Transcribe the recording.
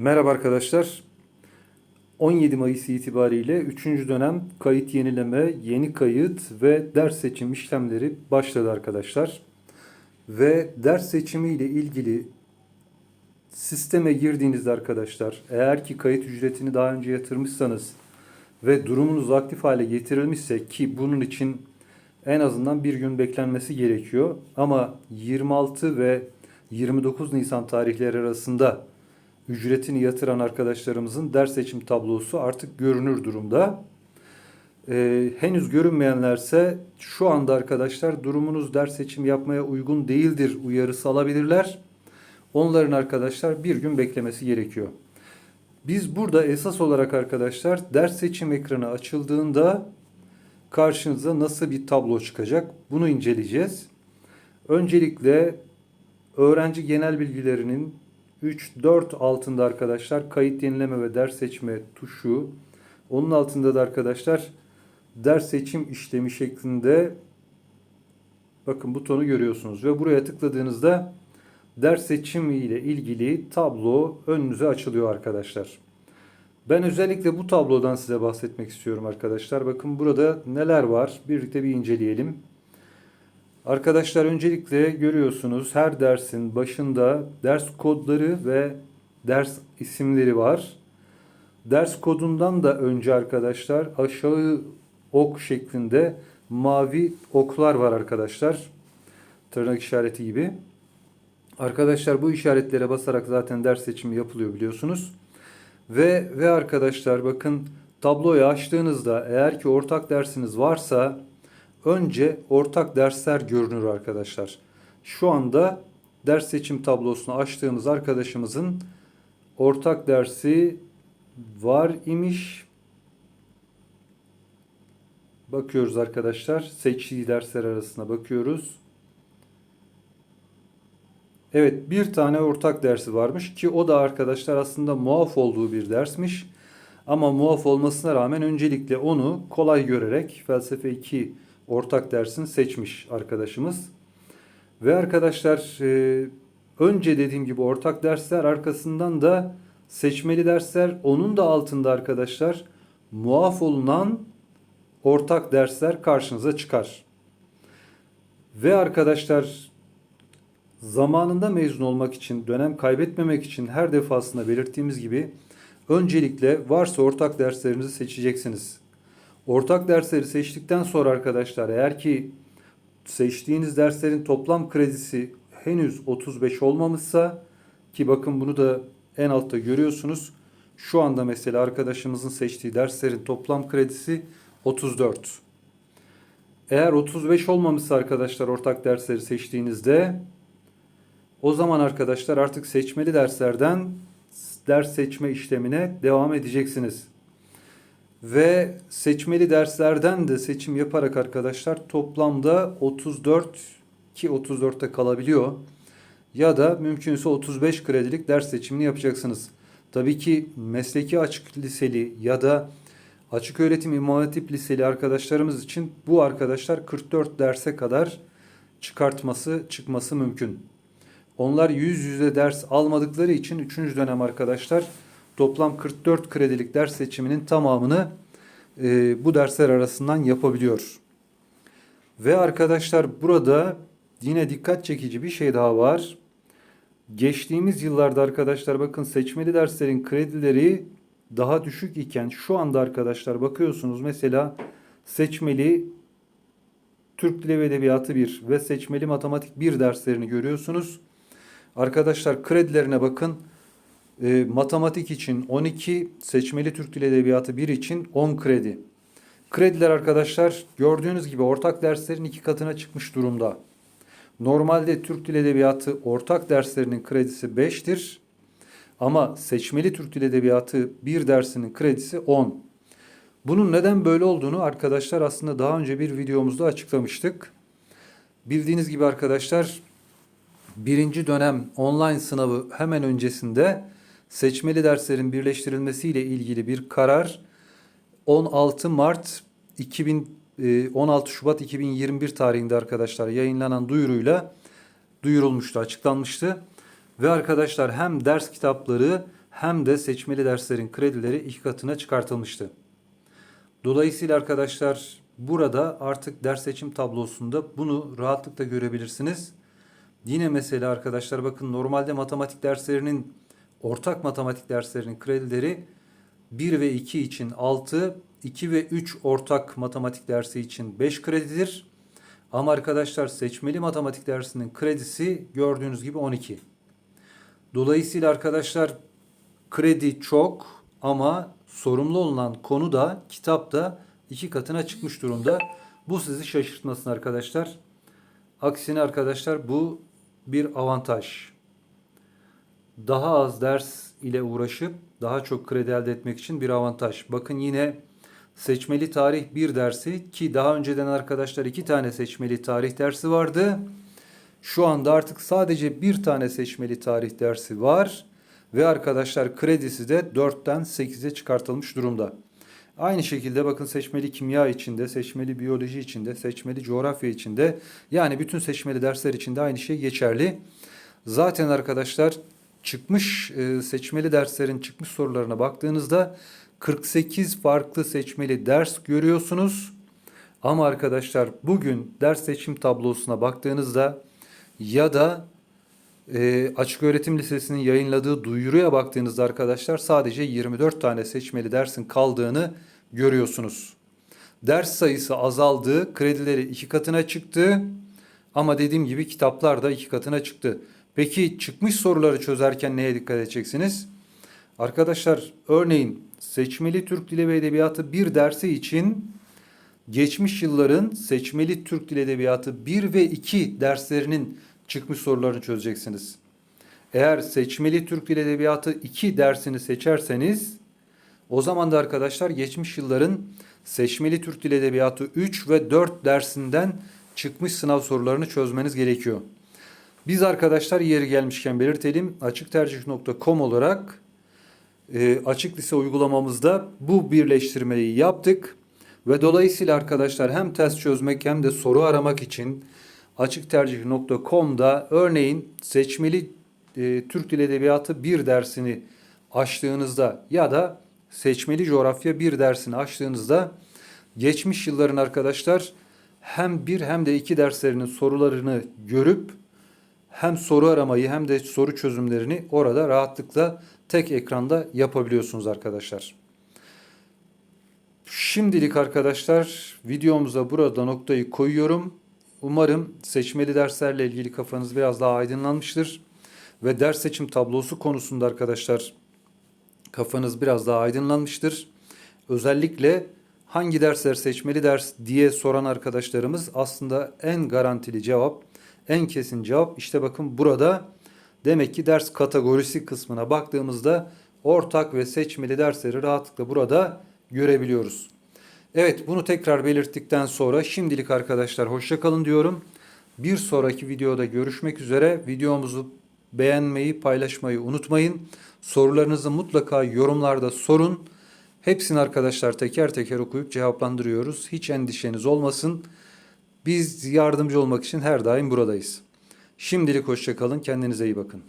Merhaba arkadaşlar. 17 Mayıs itibariyle 3. dönem kayıt yenileme, yeni kayıt ve ders seçim işlemleri başladı arkadaşlar. Ve ders seçimi ile ilgili sisteme girdiğinizde arkadaşlar eğer ki kayıt ücretini daha önce yatırmışsanız ve durumunuz aktif hale getirilmişse ki bunun için en azından bir gün beklenmesi gerekiyor. Ama 26 ve 29 Nisan tarihleri arasında ücretini yatıran arkadaşlarımızın ders seçim tablosu artık görünür durumda. Ee, henüz görünmeyenlerse şu anda arkadaşlar durumunuz ders seçim yapmaya uygun değildir uyarısı alabilirler. Onların arkadaşlar bir gün beklemesi gerekiyor. Biz burada esas olarak arkadaşlar ders seçim ekranı açıldığında karşınıza nasıl bir tablo çıkacak bunu inceleyeceğiz. Öncelikle öğrenci genel bilgilerinin 3-4 altında arkadaşlar kayıt yenileme ve ders seçme tuşu. Onun altında da arkadaşlar ders seçim işlemi şeklinde bakın butonu görüyorsunuz ve buraya tıkladığınızda ders seçimi ile ilgili tablo önünüze açılıyor arkadaşlar. Ben özellikle bu tablodan size bahsetmek istiyorum arkadaşlar. Bakın burada neler var birlikte bir inceleyelim. Arkadaşlar öncelikle görüyorsunuz her dersin başında ders kodları ve ders isimleri var. Ders kodundan da önce arkadaşlar aşağı ok şeklinde mavi oklar var arkadaşlar. Tırnak işareti gibi. Arkadaşlar bu işaretlere basarak zaten ders seçimi yapılıyor biliyorsunuz. Ve ve arkadaşlar bakın tabloyu açtığınızda eğer ki ortak dersiniz varsa önce ortak dersler görünür arkadaşlar. Şu anda ders seçim tablosunu açtığımız arkadaşımızın ortak dersi var imiş. Bakıyoruz arkadaşlar. Seçtiği dersler arasına bakıyoruz. Evet bir tane ortak dersi varmış ki o da arkadaşlar aslında muaf olduğu bir dersmiş. Ama muaf olmasına rağmen öncelikle onu kolay görerek felsefe 2 ortak dersini seçmiş arkadaşımız. Ve arkadaşlar e, önce dediğim gibi ortak dersler arkasından da seçmeli dersler onun da altında arkadaşlar muaf olunan ortak dersler karşınıza çıkar. Ve arkadaşlar zamanında mezun olmak için, dönem kaybetmemek için her defasında belirttiğimiz gibi öncelikle varsa ortak derslerinizi seçeceksiniz. Ortak dersleri seçtikten sonra arkadaşlar eğer ki seçtiğiniz derslerin toplam kredisi henüz 35 olmamışsa ki bakın bunu da en altta görüyorsunuz. Şu anda mesela arkadaşımızın seçtiği derslerin toplam kredisi 34. Eğer 35 olmamışsa arkadaşlar ortak dersleri seçtiğinizde o zaman arkadaşlar artık seçmeli derslerden ders seçme işlemine devam edeceksiniz. Ve seçmeli derslerden de seçim yaparak arkadaşlar toplamda 34 ki 34'te kalabiliyor. Ya da mümkünse 35 kredilik ders seçimini yapacaksınız. Tabii ki mesleki açık liseli ya da açık öğretim imam hatip liseli arkadaşlarımız için bu arkadaşlar 44 derse kadar çıkartması çıkması mümkün. Onlar yüz yüze ders almadıkları için 3. dönem arkadaşlar toplam 44 kredilik ders seçiminin tamamını e, bu dersler arasından yapabiliyor. Ve arkadaşlar burada yine dikkat çekici bir şey daha var. Geçtiğimiz yıllarda arkadaşlar bakın seçmeli derslerin kredileri daha düşük iken şu anda arkadaşlar bakıyorsunuz mesela seçmeli Türk Dili ve Edebiyatı 1 ve seçmeli matematik 1 derslerini görüyorsunuz. Arkadaşlar kredilerine bakın. E, matematik için 12, seçmeli Türk Dili Edebiyatı 1 için 10 kredi. Krediler arkadaşlar gördüğünüz gibi ortak derslerin iki katına çıkmış durumda. Normalde Türk Dili Edebiyatı ortak derslerinin kredisi 5'tir. Ama seçmeli Türk Dili Edebiyatı 1 dersinin kredisi 10. Bunun neden böyle olduğunu arkadaşlar aslında daha önce bir videomuzda açıklamıştık. Bildiğiniz gibi arkadaşlar birinci dönem online sınavı hemen öncesinde seçmeli derslerin birleştirilmesiyle ilgili bir karar 16 Mart 2000 16 Şubat 2021 tarihinde arkadaşlar yayınlanan duyuruyla duyurulmuştu, açıklanmıştı. Ve arkadaşlar hem ders kitapları hem de seçmeli derslerin kredileri iki katına çıkartılmıştı. Dolayısıyla arkadaşlar burada artık ders seçim tablosunda bunu rahatlıkla görebilirsiniz. Yine mesela arkadaşlar bakın normalde matematik derslerinin ortak matematik derslerinin kredileri 1 ve 2 için 6, 2 ve 3 ortak matematik dersi için 5 kredidir. Ama arkadaşlar seçmeli matematik dersinin kredisi gördüğünüz gibi 12. Dolayısıyla arkadaşlar kredi çok ama sorumlu olunan konu da kitapta iki katına çıkmış durumda. Bu sizi şaşırtmasın arkadaşlar. Aksine arkadaşlar bu bir avantaj. Daha az ders ile uğraşıp daha çok kredi elde etmek için bir avantaj. Bakın yine seçmeli tarih bir dersi ki daha önceden arkadaşlar iki tane seçmeli tarih dersi vardı. Şu anda artık sadece bir tane seçmeli tarih dersi var ve arkadaşlar kredisi de 4'ten 8'e çıkartılmış durumda. Aynı şekilde bakın seçmeli kimya içinde, seçmeli biyoloji içinde, seçmeli coğrafya içinde yani bütün seçmeli dersler içinde aynı şey geçerli. Zaten arkadaşlar çıkmış e, seçmeli derslerin çıkmış sorularına baktığınızda 48 farklı seçmeli ders görüyorsunuz. Ama arkadaşlar bugün ders seçim tablosuna baktığınızda ya da e, Açık Öğretim Lisesi'nin yayınladığı duyuruya baktığınızda arkadaşlar sadece 24 tane seçmeli dersin kaldığını görüyorsunuz. Ders sayısı azaldı, kredileri iki katına çıktı ama dediğim gibi kitaplar da iki katına çıktı. Peki çıkmış soruları çözerken neye dikkat edeceksiniz? Arkadaşlar örneğin seçmeli Türk Dili ve Edebiyatı bir dersi için geçmiş yılların seçmeli Türk Dili Edebiyatı 1 ve 2 derslerinin çıkmış sorularını çözeceksiniz. Eğer seçmeli Türk Dili Edebiyatı 2 dersini seçerseniz o zaman da arkadaşlar geçmiş yılların seçmeli Türk Dili Edebiyatı 3 ve 4 dersinden çıkmış sınav sorularını çözmeniz gerekiyor. Biz arkadaşlar yeri gelmişken belirtelim açıktercih.com olarak e, açık lise uygulamamızda bu birleştirmeyi yaptık. Ve dolayısıyla arkadaşlar hem test çözmek hem de soru aramak için açıktercih.com'da örneğin seçmeli e, Türk Dil Edebiyatı bir dersini açtığınızda ya da seçmeli coğrafya bir dersini açtığınızda geçmiş yılların arkadaşlar hem bir hem de iki derslerinin sorularını görüp hem soru aramayı hem de soru çözümlerini orada rahatlıkla tek ekranda yapabiliyorsunuz arkadaşlar. Şimdilik arkadaşlar videomuza burada noktayı koyuyorum. Umarım seçmeli derslerle ilgili kafanız biraz daha aydınlanmıştır. Ve ders seçim tablosu konusunda arkadaşlar kafanız biraz daha aydınlanmıştır. Özellikle hangi dersler seçmeli ders diye soran arkadaşlarımız aslında en garantili cevap, en kesin cevap işte bakın burada demek ki ders kategorisi kısmına baktığımızda ortak ve seçmeli dersleri rahatlıkla burada görebiliyoruz. Evet bunu tekrar belirttikten sonra şimdilik arkadaşlar hoşça kalın diyorum. Bir sonraki videoda görüşmek üzere. Videomuzu beğenmeyi, paylaşmayı unutmayın. Sorularınızı mutlaka yorumlarda sorun. Hepsini arkadaşlar teker teker okuyup cevaplandırıyoruz. Hiç endişeniz olmasın. Biz yardımcı olmak için her daim buradayız. Şimdilik hoşça kalın. Kendinize iyi bakın.